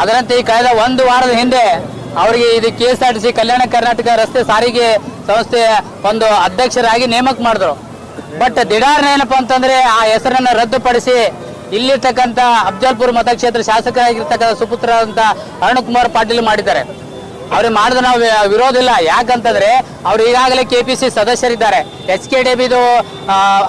ಅದರಂತೆ ಈ ಕಳೆದ ಒಂದು ವಾರದ ಹಿಂದೆ ಅವರಿಗೆ ಇದು K S R T Kalyana Karnataka ರಸ್ತೆ ಸಾರಿಗೆ ಸಂಸ್ಥೆಯ ಒಂದು ಅಧ್ಯಕ್ಷರಾಗಿ ನೇಮಕ ಮಾಡಿದ್ರು. ಬಟ್ ದಿಢಾರ್ನ ಏನಪ್ಪಾ ಅಂತಂದ್ರೆ ಆ ಹೆಸರನ್ನು ರದ್ದುಪಡಿಸಿ ಇಲ್ಲಿರ್ತಕ್ಕಂಥ ಅಫ್ಜಲ್ಪುರ್ ಮತಕ್ಷೇತ್ರ ಶಾಸಕರಾಗಿರ್ತಕ್ಕಂಥ ಸುಪುತ್ರರಾದಂತ ಅರುಣ್ ಕುಮಾರ್ ಪಾಟೀಲ್ ಮಾಡಿದ್ದಾರೆ. ಅವ್ರಿಗೆ ಮಾಡಿದ ನಾವು ವಿರೋಧ ಇಲ್ಲ. ಯಾಕಂತಂದ್ರೆ ಅವ್ರು ಈಗಾಗಲೇ ಕೆ ಪಿ ಸಿ ಸದಸ್ಯರಿದ್ದಾರೆ. ಎಚ್ ಕೆ ಡಿ ಬಿದು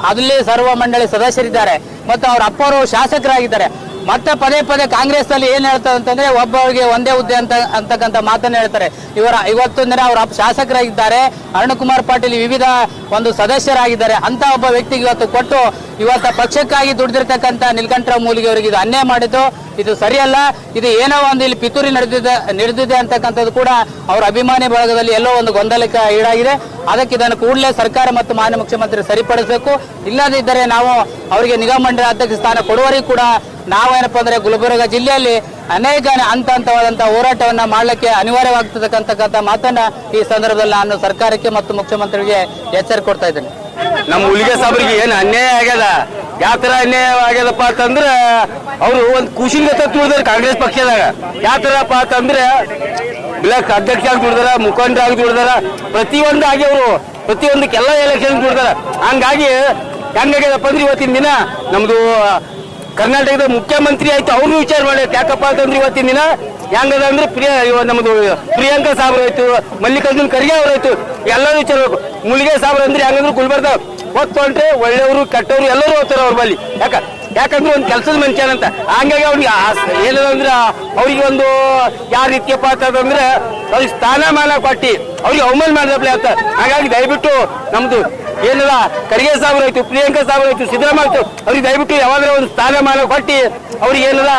ಅದಲ್ಲಿ ಸರ್ವ ಮಂಡಳಿ ಸದಸ್ಯರಿದ್ದಾರೆ. ಮತ್ತು ಅವ್ರ ಅಪ್ಪವರು ಶಾಸಕರಾಗಿದ್ದಾರೆ. ಮತ್ತೆ ಪದೇ ಪದೇ ಕಾಂಗ್ರೆಸ್ ಅಲ್ಲಿ ಏನ್ ಹೇಳ್ತಾರೆ ಅಂತಂದ್ರೆ ಒಬ್ಬರಿಗೆ ಒಂದೇ ಹುದ್ದೆ ಅಂತ ಅಂತಕ್ಕಂಥ ಮಾತನ್ನ ಹೇಳ್ತಾರೆ. ಇವರ ಇವತ್ತೊಂದಿನ ಅವರ ಶಾಸಕರಾಗಿದ್ದಾರೆ. ಅರುಣ್ ಕುಮಾರ್ ಪಾಟೀಲ್ ವಿವಿಧ ಒಂದು ಸದಸ್ಯರಾಗಿದ್ದಾರೆ. ಅಂತ ಒಬ್ಬ ವ್ಯಕ್ತಿಗೆ ಇವತ್ತು ಕೊಟ್ಟು ಇವತ್ತ ಪಕ್ಷಕ್ಕಾಗಿ ದುಡಿದಿರ್ತಕ್ಕಂಥ ನೀಲಕಂಠರಾವ್ ಮೂಲಿಗೆ ಅವರಿಗೆ ಇದು ಅನ್ಯಾಯ ಮಾಡಿದ್ದು. ಇದು ಸರಿಯಲ್ಲ. ಇದು ಏನೋ ಒಂದು ಇಲ್ಲಿ ಪಿತೂರಿ ನಡೆದಿದೆ ನಡೆದಿದೆ ಅಂತಕ್ಕಂಥದ್ದು ಕೂಡ ಅವರ ಅಭಿಮಾನಿ ಬಳಗದಲ್ಲಿ ಎಲ್ಲೋ ಒಂದು ಗೊಂದಲಕ್ಕೆ ಈಡಾಗಿದೆ. ಅದಕ್ಕೆ ಇದನ್ನು ಕೂಡಲೇ ಸರ್ಕಾರ ಮತ್ತು ಮಾನ್ಯ ಮುಖ್ಯಮಂತ್ರಿ ಸರಿಪಡಿಸಬೇಕು. ಇಲ್ಲದಿದ್ದರೆ ನಾವು ಅವರಿಗೆ ನಿಗಮ ಮಂಡಳಿ ಅಧ್ಯಕ್ಷ ಸ್ಥಾನ ಕೊಡುವರಿ ಕೂಡ ನಾವೇನಪ್ಪ ಅಂದ್ರೆ ಗುಲ್ಬರ್ಗ ಜಿಲ್ಲೆಯಲ್ಲಿ ಅನೇಕ ಹಂತ ಹಂತವಾದಂತಹ ಹೋರಾಟವನ್ನ ಮಾಡಲಿಕ್ಕೆ ಅನಿವಾರ್ಯವಾಗ್ತಕ್ಕಂತಕ್ಕಂಥ ಮಾತನ್ನ ಈ ಸಂದರ್ಭದಲ್ಲಿ ನಾನು ಸರ್ಕಾರಕ್ಕೆ ಮತ್ತು ಮುಖ್ಯಮಂತ್ರಿಗೆ ಎಚ್ಚರಿಕೆ ಕೊಡ್ತಾ ಇದ್ದೇನೆ. ನಮ್ಮ ಹುಲಿಗೆ ಸಾಬ್ರಿಗೆ ಏನು ಅನ್ಯಾಯ ಆಗ್ಯದ? ಯಾವ ತರ ಅನ್ಯಾಯ ಆಗ್ಯದಪ್ಪ ಅಂತಂದ್ರ, ಅವರು ಒಂದು ಕುಶಿಂಗತ ತುಳಿದಾರೆ ಕಾಂಗ್ರೆಸ್ ಪಕ್ಷದಾಗ. ಯಾವ ತರಪ್ಪ ಅಂತಂದ್ರೆ, ಬ್ಲಾಕ್ ಅಧ್ಯಕ್ಷ ಆಗಿ ತುಳಿದಾರ ಮುಖಂಡರಾಗಿ ತುಳಿದಾರ ಪ್ರತಿಯೊಂದು ಆಗಿ ಅವರು, ಪ್ರತಿಯೊಂದಕ್ಕೆಲ್ಲ ಎಲೆಕ್ಷನ್ ತುಳಿದಾರ ಹಂಗಾಗಿ, ಹೆಂಗಾಗ್ಯದಪ್ಪ ಅಂದ್ರೆ ಇವತ್ತಿನ ದಿನ ನಮ್ದು, ಕರ್ನಾಟಕದ ಮುಖ್ಯಮಂತ್ರಿ ಆಯ್ತು ಅವ್ರನ್ನ ವಿಚಾರ ಮಾಡಿ ಯಾಕಪ್ಪ ಅಂತಂದ್ರೆ ಇವತ್ತಿನ ದಿನ ಹೆಂಗದ ಅಂದ್ರೆ ಪ್ರಿಯ ನಮ್ದು ಪ್ರಿಯಾಂಕಾ ಸಾಬ್ರು ಆಯ್ತು, ಮಲ್ಲಿಕಾರ್ಜುನ್ ಖರ್ಗೆ ಅವ್ರಾಯ್ತು ಎಲ್ಲರೂ ವಿಚಾರ. ಮುಲಿಗೆ ಸಾಬ್ರು ಅಂದ್ರೆ ಹೆಂಗಂದ್ರೆ ಗುಲ್ಬರ್ಗ ಹೊತ್ತು ಹೊಂಟ್ರೆ ಒಳ್ಳೆಯವರು, ಕೆಟ್ಟವರು, ಎಲ್ಲರೂ ಹೋಗ್ತಾರೆ ಅವ್ರ ಬಳಿ. ಯಾಕ? ಯಾಕಂದ್ರೆ ಒಂದು ಕೆಲಸದ ಮನುಷ್ಯನಂತ ಹಂಗಾಗಿ ಅವ್ನಿಗೆ ಏನಿಲ್ಲ ಅಂದ್ರೆ, ಅವ್ರಿಗೆ ಒಂದು, ಯಾವ ರೀತಿಯ ಪಾತ್ರ ಅಂದ್ರೆ, ಅವ್ರಿಗೆ ಸ್ಥಾನಮಾನ ಕೊಟ್ಟು, ಅವ್ರಿಗೆ ಅವಮಾನ ಮಾಡಿದಪ್ಲೆ ಅಂತ. ಹಾಗಾಗಿ ದಯವಿಟ್ಟು ನಮ್ದು ಏನಿಲ್ಲ ಖರ್ಗೆ ಸಾಬ್ರು ಆಯ್ತು, ಪ್ರಿಯಾಂಕಾ ಸಾಬ್ರು ಆಯ್ತು, ಸಿದ್ದರಾಮಯ್ಯ ಆಯ್ತು, ಅವ್ರಿಗೆ ದಯವಿಟ್ಟು ಯಾವಾಗಲೂ ಒಂದು ಸ್ಥಾನಮಾನ ಕೊಟ್ಟು, ಅವ್ರಿಗೆ ಏನಿಲ್ಲ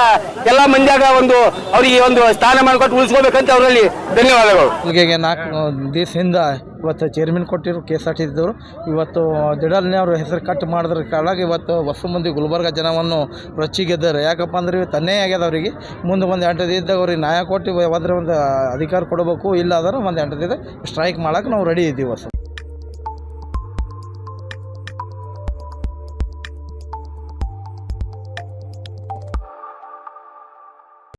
ಎಲ್ಲ ಮಂದಿಯಾಗ ಒಂದು, ಅವರಿಗೆ ಒಂದು ಸ್ಥಾನಮಾನ ಕೊಟ್ಟು ಉಳಿಸ್ಕೋಬೇಕಂತ ಅವರಲ್ಲಿ ಧನ್ಯವಾದಗಳು. ನಾಲ್ಕು ದಿವಸದಿಂದ ಇವತ್ತು ಚೇರ್ಮನ್ ಕೊಟ್ಟಿರು ಕೆ ಎಸ್ ಆರ್ ಟಿ ಸಿದವರು ಇವತ್ತು ದಿಡಲ್ನೇ ಅವರು ಹೆಸರು ಕಟ್ ಮಾಡಿದ್ರ. ಕಾರಣ ಇವತ್ತು ಹೊಸ ಮಂದಿ ಗುಲ್ಬರ್ಗ ಜನವನ್ನು ರೊಚ್ಚಿಗೆದ್ದಾರೆ ಯಾಕಪ್ಪ ಅಂದ್ರೆ ಇವತ್ತು ತನ್ನೇ ಆಗ್ಯದ ಅವರಿಗೆ. ಮುಂದೆ ಒಂದು ಎಂಟು ದಿನದಾಗ ಅವ್ರಿಗೆ ನ್ಯಾಯ ಕೊಟ್ಟು ಯಾವ್ದಾರ ಒಂದು ಅಧಿಕಾರ ಕೊಡಬೇಕು. ಇಲ್ಲ ಅಂದ್ರೆ ಒಂದು ಎಂಟು ದಿನ ಸ್ಟ್ರೈಕ್ ಮಾಡೋಕೆ ನಾವು ರೆಡಿ ಇದ್ದೀವಿ ಹೊಸ